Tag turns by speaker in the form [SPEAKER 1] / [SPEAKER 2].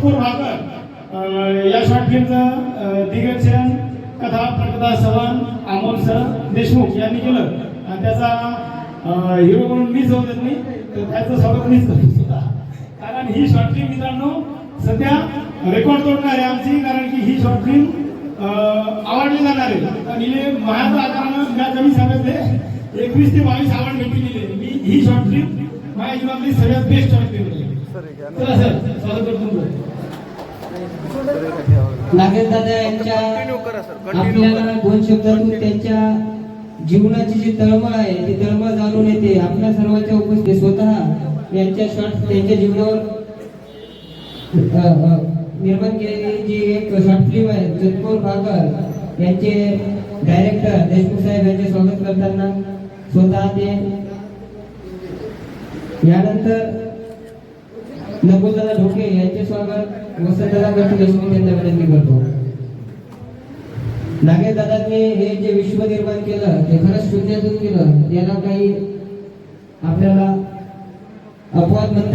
[SPEAKER 1] सतपूर भाकर या शॉर्ट फिल्मचं दिग्दर्शन कथा प्रकथा सवन अमोल सर देशमुख यांनी केलं. आणि त्याचा हिरो म्हणून मीच होत नाही तर त्याचं स्वागत मीच करतो सुद्धा कारण ही शॉर्ट फिल्म मित्रांनो सध्या रेकॉर्ड तोडणार आहे आमची कारण की ही शॉर्ट फिल्म आवडली जाणार. आहे आणि हे माझ्या आकारानं मी कमी सांगितले एकवीस ते बावीस आवड भेटून दिले मी ही शॉर्ट फिल्म माझ्या जीवनातली सगळ्यात बेस्ट शॉर्ट फिल्म
[SPEAKER 2] नागेश दादा यांच्या आपल्याला दोन शब्दातून त्यांच्या जीवनाची जी तळमळ आहे ती तळमळ जाणून येते आपल्या सर्वांच्या उपस्थित स्वतः यांच्या शॉर्ट त्यांच्या जीवनावर निर्माण केलेली जी एक शॉर्ट फिल्म आहे जतपूर भाकर यांचे डायरेक्टर देशमुख साहेब यांचे स्वागत करताना स्वतः ते यानंतर नकुलदादा ढोके यांचे स्वागत वसंतदादा गट देशमुख यांना विनंती करतो. नागेशदादांनी हे जे विश्व निर्माण केलं ते खरंच शून्यातून केलं याला काही आपल्याला अपवाद म्हणतात